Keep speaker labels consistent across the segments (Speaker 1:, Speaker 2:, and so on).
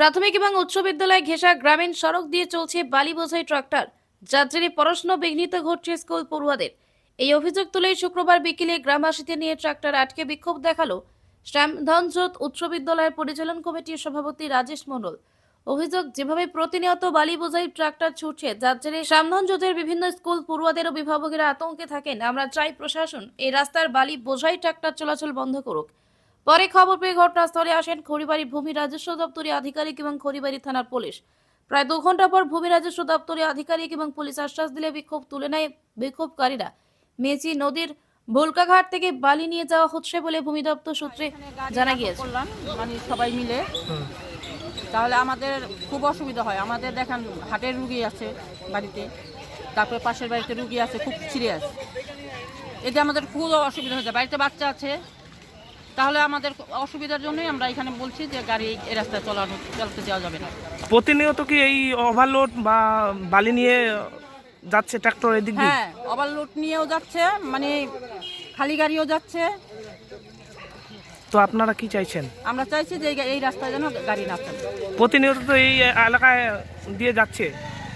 Speaker 1: প্রাথমিক এবং উচ্চ বিদ্যালয় ঘেঁষা গ্রামীণ সড়ক দিয়ে চলছে বালি বোঝাই ট্রাক্টর। যার জেরে পড়াশোনা বিঘ্নিত ঘটছে স্কুল পড়ুয়াদের। এই অভিযোগ তুলে শুক্রবার বিকেলে গ্রামবাসীদের নিয়ে ট্রাক্টর আটকে বিক্ষোভ দেখাল শ্যামধনজোত উচ্চ বিদ্যালয়ের পরিচালন কমিটির সভাপতি রাজেশ মণ্ডল। অভিযোগ, যেভাবে প্রতিনিয়ত বালি বোঝাই ট্রাক্টর ছুটছে যার জেরে শ্যামধনজোতের বিভিন্ন স্কুল পড়ুয়াদের অভিভাবকেরা আতঙ্কে থাকেন। আমরা চাই প্রশাসন এই রাস্তার বালি বোঝাই ট্রাক্টর চলাচল বন্ধ করুক। পরে খবর পেয়ে ঘটনাস্থলে আসেন খড়িবাড়ি ভূমি রাজস্ব দপ্তরের আধিকারিক এবং খড়িবাড়ি থানার পুলিশ। প্রায় দু ঘণ্টা পর ভূমি রাজস্ব দপ্তরের আধিকারিক এবং পুলিশ আশ্বাস দিলে বিক্ষোভ তুলে নেয় বিক্ষোভকারীরা। মেচি নদীর ভুলকাঘাট থেকে বালি নিয়ে যাওয়া হচ্ছে বলে ভূমি দপ্তর সূত্রে জানা গিয়েছে।
Speaker 2: করলাম মানে সবাই মিলে। তাহলে আমাদের খুব অসুবিধা হয়। আমাদের দেখেন হাটের রুগী আছে বাড়িতে তারপরে পাশের বাড়িতে রুগী আছে খুব সিরিয়াস এতে আমাদের খুব অসুবিধা হচ্ছে বাড়িতে বাচ্চা আছে তাহলে আমাদের অসুবিধার জন্যই আমরা এখানে বলছি যে গাড়ি এই রাস্তায় চলানো চলতে যাওয়া যাবে না।
Speaker 3: প্রতিনিয়ত কি এই ওভারলোড বা বালি নিয়ে যাচ্ছে ট্রাক্টর এদিক দিয়ে?
Speaker 2: হ্যাঁ ওভারলোড নিয়েও যাচ্ছে মানে খালি গাড়িও যাচ্ছে।
Speaker 3: তো আপনারা কি চাইছেন?
Speaker 2: আমরা চাইছি যে এই- রাস্তায় যেন গাড়ি না চলে।
Speaker 3: প্রতিনিয়ত তো এই এলাকায় দিয়ে যাচ্ছে।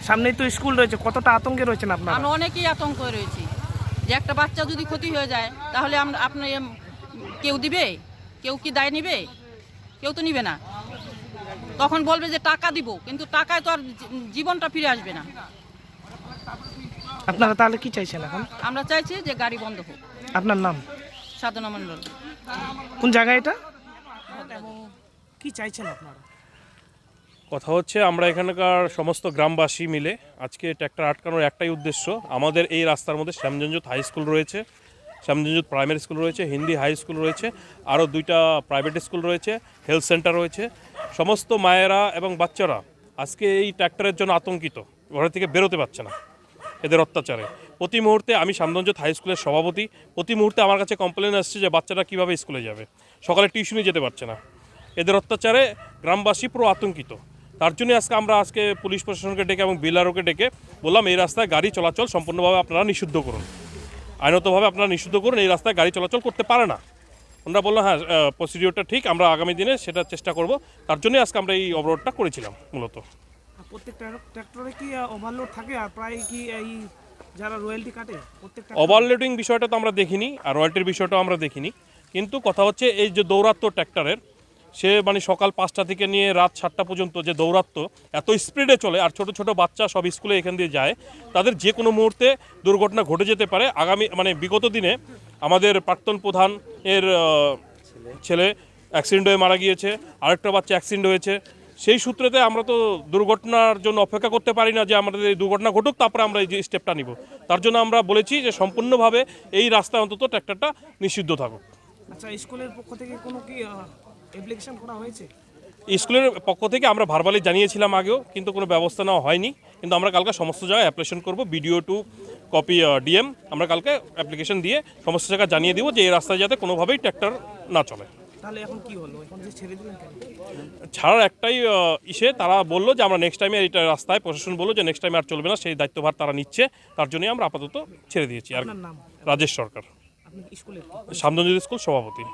Speaker 3: সামনেই তো স্কুল রয়েছে কতটা আতঙ্কে রয়েছেন আপনারা?
Speaker 2: আমরা অনেকেই আতঙ্ক রয়েছি যে একটা বাচ্চা যদি ক্ষতি হয়ে যায় তাহলে আমরা আপনি কেউ দিবে? কেউ কি দায় নিবে? কেউ তো নিবে না। তখন বলবে যে টাকা দিব কিন্তু টাকায় তো আর জী- জীবনটা ফিরে আসবে না।
Speaker 3: আপনারা তাহলে কি চাইছেন এখন?
Speaker 2: আমরা চাইছি যে গাড়ি বন্ধ হোক।
Speaker 3: আপনার নাম?
Speaker 2: সাধনা মণ্ডল।
Speaker 3: কোন জায়গায় এটা? কি চাইছেন আপনারা?
Speaker 4: কথা হচ্ছে আমরা এখানকার সমস্ত গ্রামবাসী মিলে আজকে ট্র্যাক্টর আটকানোর একটাই উদ্দেশ্য। আমাদের এই রাস্তার মধ্যে শ্যামজঞ্জুত হাই স্কুল রয়েছে। শ্যামজঞ্জুত প্রাইমারি স্কুল রয়েছে, হিন্দি হাই স্কুল রয়েছে, আরও দুইটা প্রাইভেট স্কুল রয়েছে, হেলথ সেন্টার রয়েছে। সমস্ত মায়েরা এবং বাচ্চারা আজকে এই ট্র্যাক্টরের জন্য আতঙ্কিত ঘর থেকে বেরোতে পারছে না এদের অত্যাচারে। প্রতি মুহূর্তে আমি সামদঞ্জত হাই স্কুলের সভাপতি, প্রতি মুহূর্তে আমার কাছে কমপ্লেন আসছে যে বাচ্চারা কীভাবে স্কুলে যাবে। সকালে টিউশনি যেতে পারছে না। এদের অত্যাচারে গ্রামবাসী পুরো আতঙ্কিত। তার জন্য আজকে আমরা আজকে পুলিশ প্রশাসনকে ডেকে এবং বিলারোকে ডেকে বললাম, এই রাস্তায় গাড়ি চলাচল সম্পূর্ণভাবে আপনারা নিষিদ্ধ করুন। আইনতভাবে আপনারা নিষিদ্ধ করুন এই রাস্তায় গাড়ি চলাচল করতে পারে না। আমরা বললাম হ্যাঁ প্রসিডিওরটা ঠিক আমরা আগামী দিনে সেটা চেষ্টা করব। তার জন্যই আজকে আমরা এই অবরোধটা করেছিলাম মূলত।
Speaker 3: প্রত্যেকটা ট্রাক্টরে কি ওভারলোড থাকে? আর প্রায় কি এই যারা রয়্যালটি কাটে প্রত্যেকটা
Speaker 4: ওভারলোডিং বিষয়টা তো আমরা দেখিনি আর রয়্যালটির বিষয়টাও আমরা দেখিনি। কিন্তু কথা হচ্ছে এই যে দৌরাত্ম ট্র্যাক্টরের সে মানে সকাল পাঁচটা থেকে নিয়ে রাত সাতটা পর্যন্ত যে দৌরাত্ম এত স্পিডে চলে, আর ছোট ছোট বাচ্চা সব স্কুলে এখান দিয়ে যায়, তাদের যে কোনো মুহূর্তে দুর্ঘটনা ঘটে যেতে পারে। আগামী মানে বিগত দিনে আমাদের প্রাক্তন প্রধান এর ছেলে অ্যাক্সিডেন্ট হয়ে মারা গিয়েছে, আরেকটা বাচ্চা অ্যাক্সিডেন্ট হয়েছে। সেই সূত্রেতে আমরা তো দুর্ঘটনার জন্য অপেক্ষা করতে পারি না যে আমাদের এই দুর্ঘটনা ঘটুক, তারপরে আমরা এই যে স্টেপটা নিব। তার জন্য আমরা বলেছি যে সম্পূর্ণভাবে এই রাস্তায় অন্তত ট্র্যাক্টরটা নিষিদ্ধ থাকুক।
Speaker 3: আচ্ছা স্কুলের পক্ষ থেকে কোনো কি অ্যাপ্লিকেশন করা হয়েছে?
Speaker 4: স্কুলের পক্ষ থেকে আমরা ভারবালি জানিয়েছিলাম আগেও কিন্তু কোনো ব্যবস্থা নেওয়া হয়নি। কিন্তু আমরা কালকে সমস্ত জায়গায় অ্যাপ্লিকেশন করব বিডিও টু কপি ডিএম আমরা কালকে অ্যাপ্লিকেশন দিয়ে সমস্ত জায়গায় জানিয়ে দিব যে এই রাস্তায় যাতে কোনোভাবেই ট্র্যাক্টর না চলে।
Speaker 3: তাহলে এখন কি হলো? এখন যে ছেড়ে দিলেন
Speaker 4: ছাড়ার একটাই ইসে তারা বলল যে আমরা নেক্সট টাইমে এটা রাস্তায় প্রশাসন বলল যে নেক্সট টাইমে আর চলবে না সেই দায়িত্বভার তারা নিচ্ছে। তার জন্যই আমরা আপাতত ছেড়ে দিয়েছি। আর রাজেশ সরকার। সামদঞ্জিত স্কুল সভাপতি।